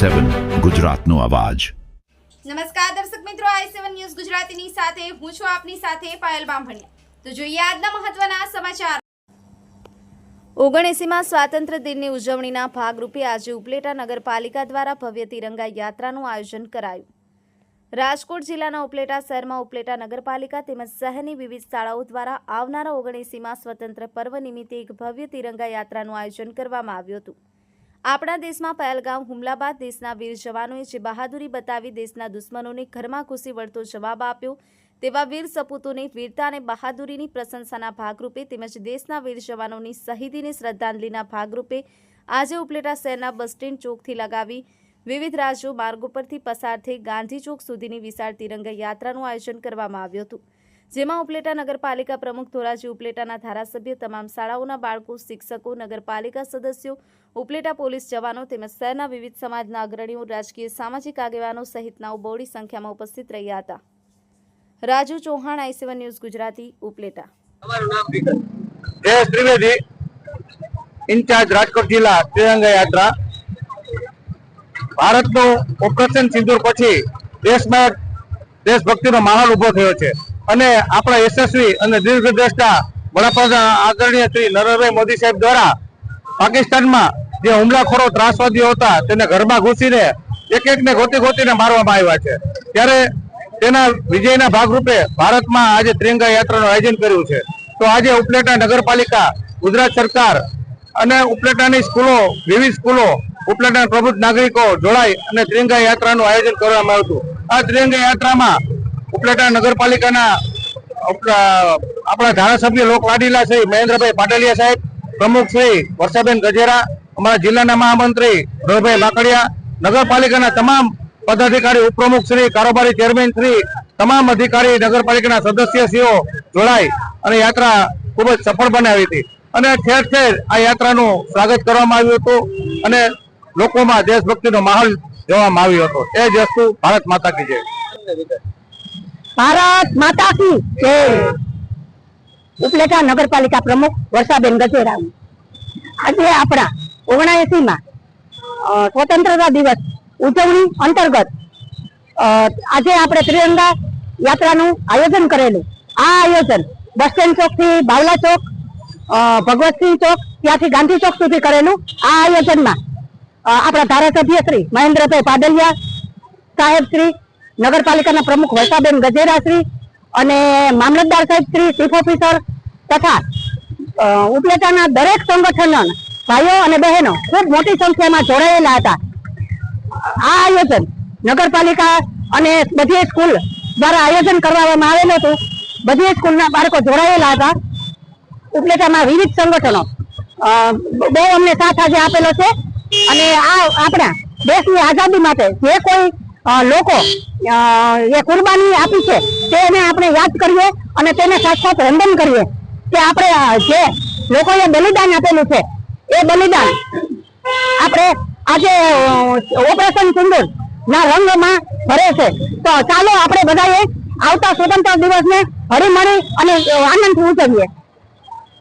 સેવન ગુજરાતનો અવાજ. નમસ્કાર દર્શક મિત્રો, આઈ સેવન ન્યૂઝ ગુજરાતીની સાથે હું છું આપની સાથે પાયલ બામભણિયા. તો જોઈએ આજના મહત્વના સમાચાર. ઓગણએસીમાં સ્વાતંત્ર્ય દિનની ઉજવણીના ભાગરૂપે આજે ઉપલેટા નગરપાલિકા દ્વારા ભવ્ય તિરંગા યાત્રાનું આયોજન કરાયું. રાજકોટ જિલ્લાના ઉપલેટા શહેરમાં ઉપલેટા નગરપાલિકા તેમજ શહેરની વિવિધ શાળાઓ દ્વારા આવનારા ઓગણએસીમાં સ્વતંત્ર પર્વ નિમિત્તે એક ભવ્ય તિરંગા યાત્રાનું આયોજન કરવામાં આવ્યું હતું. આપણા દેશમાં પહેલગામ હુમલા બાદ દેશના વીર જવાનોએ જે બહાદુરી બતાવી દેશના દુશ્મનોને ઘરમાં ઘૂસી વળતો જવાબ આપ્યો. તેવા વીર સપૂતોને વીરતા અને બહાદુરીની પ્રશંસાના ભાગરૂપે તેમજ દેશના વીર જવાનોની શહીદીની શ્રદ્ધાંજલિના ભાગરૂપે આજે ઉપલેટા શહેરના બસ સ્ટેન્ડ ચોકથી લગાવી વિવિધ રાજ્યો માર્ગો પરથી પસાર થઈ ગાંધી ચોક સુધીની વિશાળ તિરંગા યાત્રાનું આયોજન કરવામાં આવ્યું હતું. જેમાં ઉપલેટા નગરપાલિકા પ્રમુખ ધોરાજી ઉપલેટાના ધારાસભ્ય, તમામ શાળાઓના બાળકો, શિક્ષકો, નગરપાલિકા સદસ્યો, ઉપલેટા પોલીસ જવાનો તેમજ શહેરના વિવિધ સમાજના અગ્રણીઓ, રાજકીય સામાજિક આગેવાનો સહિતનાઓ બહોળી સંખ્યામાં ઉપસ્થિત રહ્યા હતા. Raju Chauhan, I seven news, Gujarati, Upleta. In-charge Rajkot જિલ્લા ત્રિરંગા યાત્રા. ભારતનું ઓપરેશન સિંદૂર પછી દેશમાં દેશભક્તિનો માહોલ ઊભો થયો છે. અને આપણા યશસ્વી અને દીર્ઘદ્રષ્ટા વડાપ્રધાન આદરણીય શ્રી નરેન્દ્રભાઈ મોદી સાહેબ દ્વારા પાકિસ્તાનમાં જે હુમલાખોરો, ત્રાસવાદીઓ હતા, તેને ઘરમાં ઘૂસીને એક એકને ગોતી ગોતીને મારવામાં આવ્યા છે. ત્યારે તેના વિજયના ભાગરૂપે ભારતમાં આજે ત્રિરંગા યાત્રાનું આયોજન કર્યું છે. તો આજે ઉપલેટા નગરપાલિકા, ગુજરાત સરકાર અને ઉપલેટાની સ્કૂલો, વિવિધ સ્કૂલો ઉપલેટા પ્રબુદ્ધ નાગરિકો જોડાઈ અને ત્રિરંગા યાત્રાનું આયોજન કરવામાં આવ્યું હતું. આ ત્રિરંગ યાત્રામાં ઉપલેટા નગરપાલિકાના આપણા ધારાસભ્ય લોકલાડીલા શ્રી મહેન્દ્રભાઈ પાટલિયા સાહેબ, પ્રમુખ શ્રી વર્ષાબેન ગજેરા, અમારા જિલ્લાના મહામંત્રી રોહિભાઈ લાકડિયા નગરપાલિકાના તમામ પદાધિકારી, ઉપપ્રમુખ શ્રી, કારોબારી ચેરમેન શ્રી, તમામ અધિકારી, નગરપાલિકાના સદસ્યશ્રીઓ જોડાઈ અને યાત્રા ખૂબ જ સફળ બનાવી હતી. અને ઠેર ઠેર આ યાત્રાનું સ્વાગત કરવામાં આવ્યું હતું અને લોકોમાં દેશભક્તિનો માહોલ જોવામાં આવ્યો હતો. એ જ વસ્તુ ભારત માતા કી જય. ભારત માતા કી જય. ઉપલેટા નગરપાલિકા પ્રમુખ વર્ષાબેન ગજેરામ. આજે આપણા ઓગણએસી માં સ્વતંત્રતા દિવસ ઉજવણી અંતર્ગત આજે આપણે ત્રિરંગા યાત્રાનું આયોજન કરેલું. આ આયોજન બસ સ્ટેન્ડ ચોકથી બાવલા ચોક ભગવતસિંહ ચોક ત્યાંથી ગાંધી ચોક સુધી કરેલું. આ આયોજનમાં આપણા ધારાસભ્ય શ્રી મહેન્દ્રભાઈ પાડલિયા સાહેબ શ્રી, નગરપાલિકાના પ્રમુખ વર્ષાબેન ગજેરા શ્રી અને મામલતદાર સાહેબ શ્રી ચીફ ઓફિસર તથા ઉપલેટાના દરેક સંગઠન ભાઈઓ અને બહેનો ખૂબ મોટી સંખ્યામાં જોડાયેલા હતા. આ આયોજન નગરપાલિકા અને બધી સ્કૂલ દ્વારા આયોજન કરવામાં આવેલું હતું. બધી સ્કૂલના બાળકો જોડાયેલા હતા. ઉપલેટામાં વિવિધ સંગઠનો બહુ અમને સાથ આજે આપેલો છે. અને આ આપણા દેશની આઝાદી માટે જે કોઈ લોકો એ કુરબાની આપી છે, તેને આપણે યાદ કરીએ અને તેને સાથ સાથ રંદન કરીએ કે આપણે જે લોકોએ બલિદાન આપેલું છે, એ બલિદાન આપણે આજે ઓપરેશન સિંદુર ના રંગમાં ભરે છે. તો ચાલો આપણે બધાએ આવતા સ્વતંત્ર દિવસને હળીમળી અને આનંદથી ઉજવીએ.